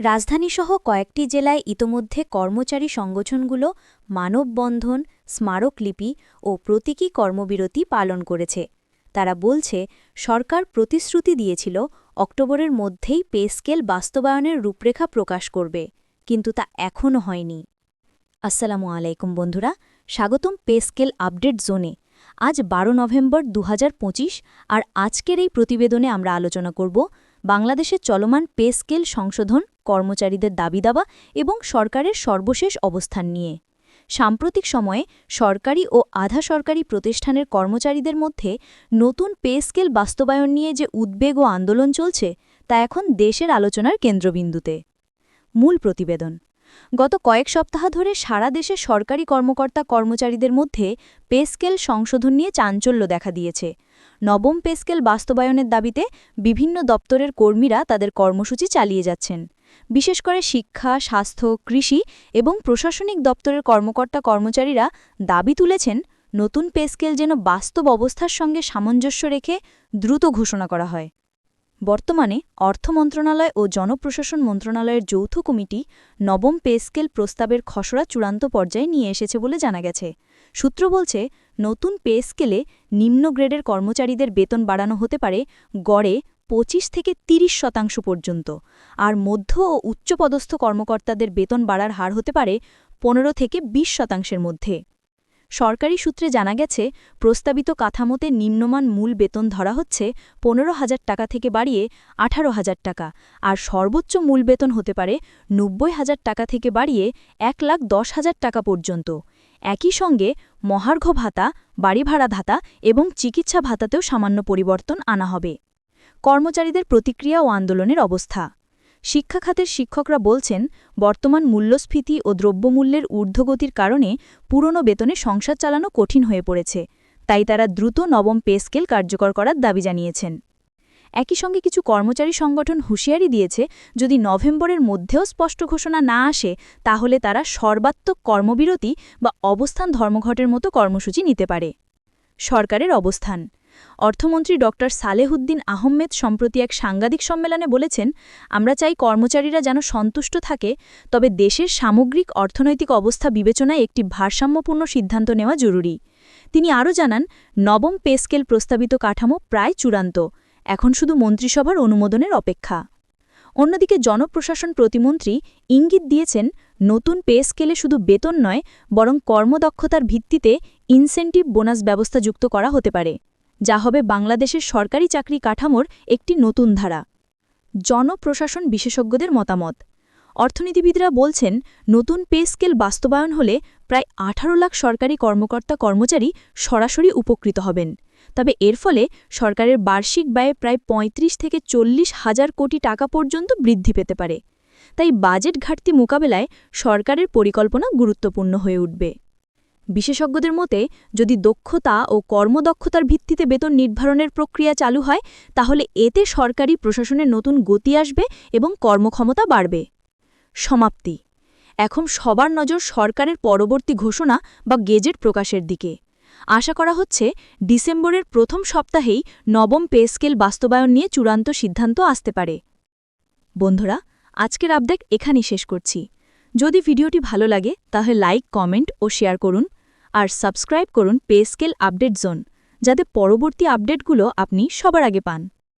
রাজধানীসহ কয়েকটি জেলায় ইতোমধ্যে কর্মচারী সংগঠনগুলো মানববন্ধন, স্মারকলিপি ও প্রতীকী কর্মবিরতি পালন করেছে। তারা বলছে, সরকার প্রতিশ্রুতি দিয়েছিল অক্টোবরের মধ্যেই পে স্কেল বাস্তবায়নের রূপরেখা প্রকাশ করবে, কিন্তু তা এখনও হয়নি। আসসালামু আলাইকুম বন্ধুরা, স্বাগতম পে স্কেল আপডেট জোনে। আজ বারো নভেম্বর দু হাজার পঁচিশ আর আজকের এই প্রতিবেদনে আমরা আলোচনা করব বাংলাদেশের চলমান পে স্কেল সংশোধন, কর্মচারীদের দাবি দাবা এবং সরকারের সর্বশেষ অবস্থান নিয়ে। সাম্প্রতিক সময়ে সরকারি ও আধা সরকারি প্রতিষ্ঠানের কর্মচারীদের মধ্যে নতুন পে স্কেল বাস্তবায়ন নিয়ে যে উদ্বেগ ও আন্দোলন চলছে, তা এখন দেশের আলোচনার কেন্দ্রবিন্দুতে। মূল প্রতিবেদন। গত কয়েক সপ্তাহ ধরে সারা দেশে সরকারি কর্মকর্তা কর্মচারীদের মধ্যে পে স্কেল সংশোধন নিয়ে চাঞ্চল্য দেখা দিয়েছে। নবম পেস্কেল বাস্তবায়নের দাবিতে বিভিন্ন দপ্তরের কর্মীরা তাদের কর্মসূচি চালিয়ে যাচ্ছেন। বিশেষ করে শিক্ষা, স্বাস্থ্য, কৃষি এবং প্রশাসনিক দপ্তরের কর্মকর্তা কর্মচারীরা দাবি তুলেছেন, নতুন পেস্কেল যেন বাস্তব অবস্থার সঙ্গে সামঞ্জস্য রেখে দ্রুত ঘোষণা করা হয়। বর্তমানে অর্থ মন্ত্রণালয় ও জনপ্রশাসন মন্ত্রণালয়ের যৌথ কমিটি নবম পে স্কেল প্রস্তাবের খসড়া চূড়ান্ত পর্যায়ে নিয়ে এসেছে বলে জানা গেছে। সূত্র বলছে, নতুন পে স্কেলে নিম্ন গ্রেডের কর্মচারীদের বেতন বাড়ানো হতে পারে গড়ে পঁচিশ থেকে ৩০ শতাংশ পর্যন্ত, আর মধ্য ও উচ্চপদস্থ কর্মকর্তাদের বেতন বাড়ার হার হতে পারে পনেরো থেকে ২০ শতাংশের মধ্যে। সরকারি সূত্রে জানা গেছে, প্রস্তাবিত কাঠামোতে নিম্নমান মূল বেতন ধরা হচ্ছে পনেরো হাজার টাকা থেকে বাড়িয়ে আঠারো হাজার টাকা, আর সর্বোচ্চ মূল বেতন হতে পারে নব্বই হাজার টাকা থেকে বাড়িয়ে এক লাখ দশ হাজার টাকা পর্যন্ত। একই সঙ্গে মহার্ঘ ভাতা, বাড়ি ভাড়া ভাতা এবং চিকিৎসা ভাতাতেও সামান্য পরিবর্তন আনা হবে। কর্মচারীদের প্রতিক্রিয়া ও আন্দোলনের অবস্থা। শিক্ষা খাতের শিক্ষকরা বলছেন, বর্তমান মূল্যস্ফীতি ও দ্রব্যমূল্যের ঊর্ধ্বগতির কারণে পুরনো বেতনে সংসার চালানো কঠিন হয়ে পড়েছে। তাই তারা দ্রুত নবম পে স্কেল কার্যকর করার দাবি জানিয়েছেন। একই সঙ্গে কিছু কর্মচারী সংগঠন হুঁশিয়ারি দিয়েছে, যদি নভেম্বরের মধ্যেও স্পষ্ট ঘোষণা না আসে, তাহলে তারা সর্বাত্মক কর্মবিরতি বা অবস্থান ধর্মঘটের মতো কর্মসূচি নিতে পারে। সরকারের অবস্থান অর্থমন্ত্রী ড. সালেহুদ্দিন আহমেদ সম্প্রতি এক সাংবাদিক সম্মেলনে বলেছেন, আমরা চাই কর্মচারীরা যেন সন্তুষ্ট থাকে, তবে দেশের সামগ্রিক অর্থনৈতিক অবস্থা বিবেচনায় একটি ভারসাম্যপূর্ণ সিদ্ধান্ত নেওয়া জরুরি। তিনি আরও জানান, নবম পে স্কেল প্রস্তাবিত কাঠামো প্রায় চূড়ান্ত। এখন শুধু মন্ত্রিসভার অনুমোদনের অপেক্ষা। অন্যদিকে জনপ্রশাসন প্রতিমন্ত্রী ইঙ্গিত দিয়েছেন, নতুন পে স্কেলে শুধু বেতন নয়, বরং কর্মদক্ষতার ভিত্তিতে ইনসেন্টিভ বোনাস ব্যবস্থা যুক্ত করা হতে পারে। যা হবে বাংলাদেশের সরকারি চাকরি কাঠামোর একটি নতুন ধারা। জনপ্রশাসন বিশেষজ্ঞদের মতামত। অর্থনীতিবিদরা বলছেন, নতুন পে স্কেল বাস্তবায়ন হলে প্রায় ১৮ লাখ সরকারি কর্মকর্তা কর্মচারী সরাসরি উপকৃত হবেন। তবে এর ফলে সরকারের বার্ষিক ব্যয়ে প্রায় ৩৫ থেকে চল্লিশ হাজার কোটি টাকা পর্যন্ত বৃদ্ধি পেতে পারে। তাই বাজেট ঘাটতি মোকাবেলায় সরকারের পরিকল্পনা গুরুত্বপূর্ণ হয়ে উঠবে। বিশেষজ্ঞদের মতে, যদি দক্ষতা ও কর্মদক্ষতার ভিত্তিতে বেতন নির্ধারণের প্রক্রিয়া চালু হয়, তাহলে এতে সরকারি প্রশাসনের নতুন গতি আসবে এবং কর্মক্ষমতা বাড়বে। সমাপ্তি। এখন সবার নজর সরকারের পরবর্তী ঘোষণা বা গেজেট প্রকাশের দিকে। আশা করা হচ্ছে, ডিসেম্বরের প্রথম সপ্তাহেই নবম পে স্কেল বাস্তবায়ন নিয়ে চূড়ান্ত সিদ্ধান্ত আসতে পারে। বন্ধুরা, আজকের আপডেট এখানেই শেষ করছি। যদি ভিডিওটি ভালো লাগে, তাহলে লাইক, কমেন্ট ও শেয়ার করুন। আর সাবস্ক্রাইব করুন পে স্কেল আপডেট জোন যাতে পরবর্তী আপডেটগুলো আপনি সবার আগে পান।